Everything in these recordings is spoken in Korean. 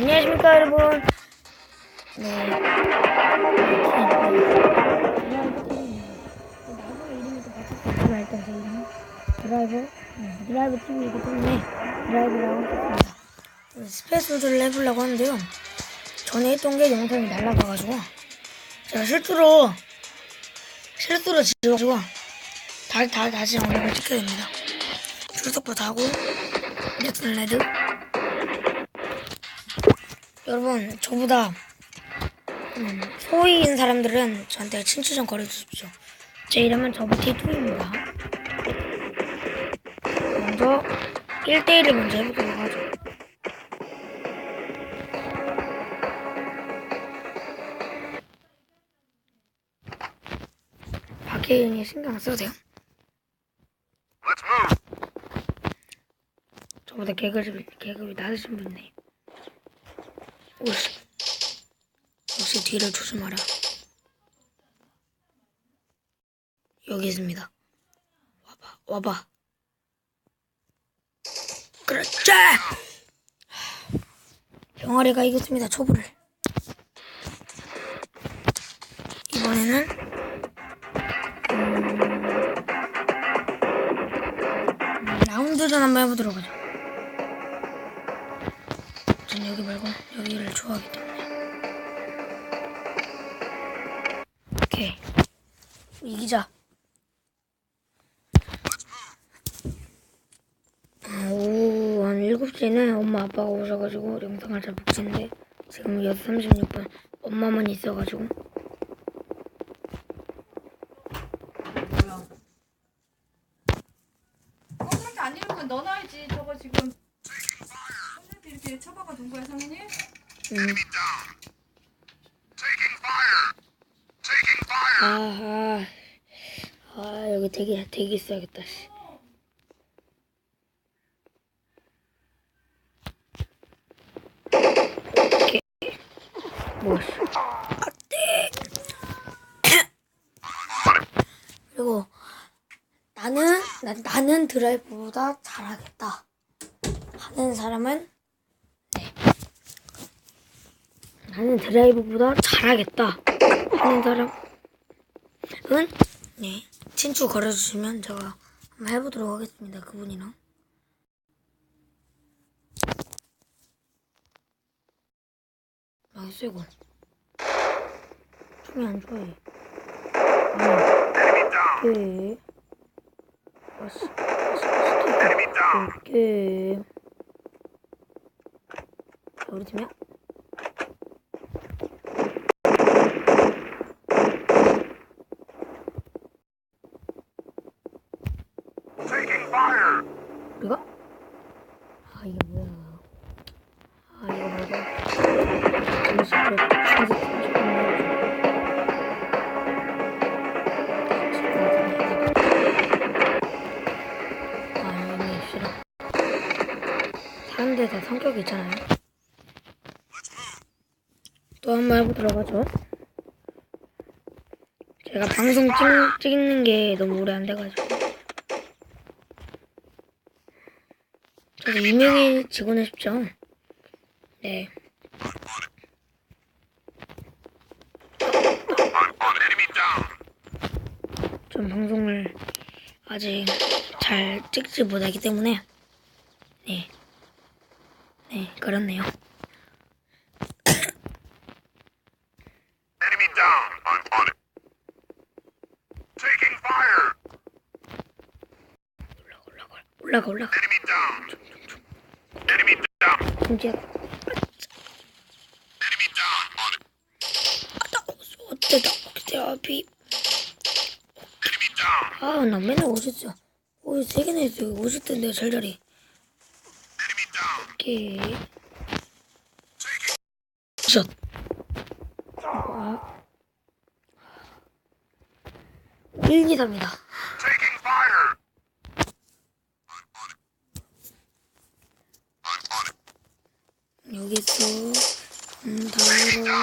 안녕하십니까 여러분. 네. 드라이버, 네, 드라이브 TV이기 때문에 드라이브라고 했습니다. 스페이스를 해보려고 하는데요. 전에 했던 게 영상이 날라가가지고 제가 실수로 실수로 지워가지고 다, 다, 다시 영상을 찍게 됩니다. 출석부터 하고 넥슨 레드 여러분 저보다 음, 소위인 사람들은 저한테 친추 좀 걸어주십시오. 제 이름은 저부티2입니다. 먼저 1대1을 먼저 해보도록 하죠. 박혜인이 신경 안 써도 돼요? 저보다 계급이, 계급이 낮으신 분이네. 오씨. 역시 뒤를 조심하라. 여기 있습니다. 와봐, 와봐. 그렇지! 병아리가 이겼습니다, 초보를. 이번에는, 음, 라운드전 한번 해보도록 하죠. 전 여기 말고 여기를 좋아하기 때문에. 오케이. 이기자. 아, 오후 한 7시에는 엄마 아빠가 오셔가지고 영상을 잘 못 찍는데 지금 6시 36분 엄마만 있어가지고 어, 안 읽으면 넣어놔야지. 저거 지금 이렇게 쳐박아 Taking fire. Taking fire. 아, 아, 아 여기 되게 되게 있어야겠다. 씨. 오케이. 뭐? 씨. 안돼. 그리고 나는 나, 나는 드라이브보다 잘하겠다 하는 사람은 네. 나는 드라이브보다 잘하겠다. 하는 사람은? 네. 친추 걸어주시면 제가 한번 해보도록 하겠습니다 그분이랑. 나이스 이거. 총이 안 좋아해 down. 오케이 아씨. 오케이 자 우리 팀이야? 우리가? 아 이게 뭐야 아 이거 아 이거 싫어 사람들 다 성격이 있잖아요 또 한 번 해보도록 하죠 제가 방송 찍, 찍는 게 너무 오래 안 돼가지고 저도 유명해지고는 싶죠. 네. 좀 방송을 아직 잘 찍지 못하기 때문에 네. 네, 그렇네요. 올라가, 올라가, 올라가, 올 라가. Enemy down. Enemy down. 진짜 Enemy down. On it. 어때다, 어때다, 비. Enemy down. 아, 나 맨날 오셨죠. 오, 세 개나 했어요. 오실. Enemy down. 오케이. 샷. 와. 1, 2, 3이다. 여기 있어. 음, 다음으로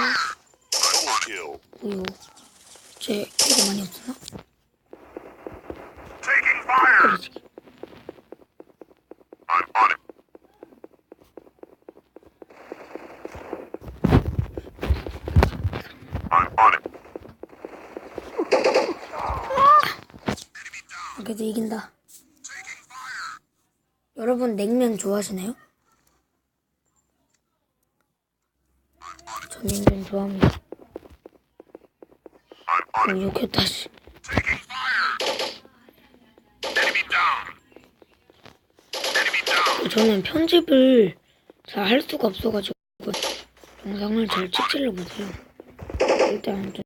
어, 오요 제 이거 많이 없었나? 그러지 아, 그래도 이긴다 여러분 냉면 좋아하시나요? 좋아합니다. Enemy down. 저는 편집을 잘 할 수가 없어가지고 영상을 잘 찍지를 못해요. 일단 좀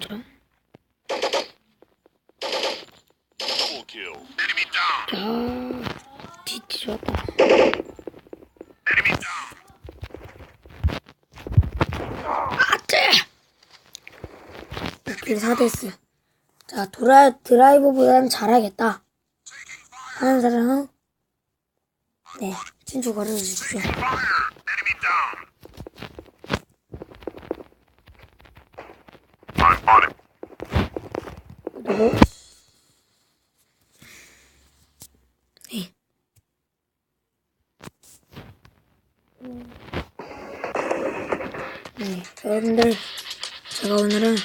down. 자, 뒤치 좋았다. 오킬 4데스. 자, 드라, 드라이버보단 잘하겠다. 하는 사람은, 네, 친추 걸어주십시오. 그리고, 네. 네, 여러분들, 제가 오늘은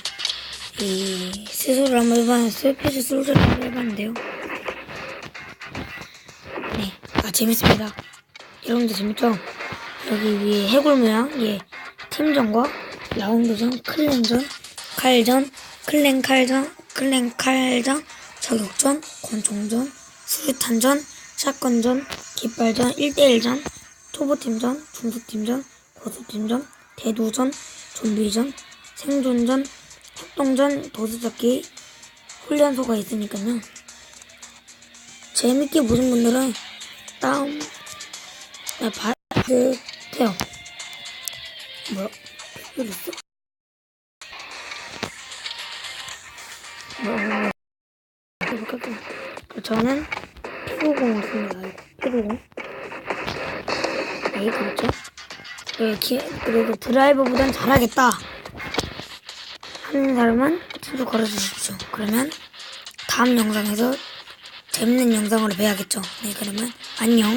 이 스스로 한번 해봤는데, 스페셜 솔저를 한번 해봤는데요. 네, 아, 재밌습니다. 여러분들 재밌죠? 여기 위에 해골 모양, 예, 팀전과 라운드전, 클랜전, 칼전, 클랜 칼전, 클랜 칼전, 저격전, 권총전, 수류탄전, 샷건전, 깃발전, 1대1전, 초보팀전, 중소팀전, 고수팀전, 대도전, 좀비전, 생존전, 협동전, 도수잡기, 훈련소가 있으니까요. 재밌게 보신 분들은 다음 나 봐주세요. 뭐야? 댓글 있어? 뭐야? 깜짝이야. 저는 피구공을 씁니다. 피구공. 네, 그렇죠. 네, 기, 그래도 드라이버보단 잘하겠다. 하는 사람은 친구 걸어주십시오. 그러면 다음 영상에서 재밌는 영상으로 뵈야겠죠. 네, 그러면 안녕.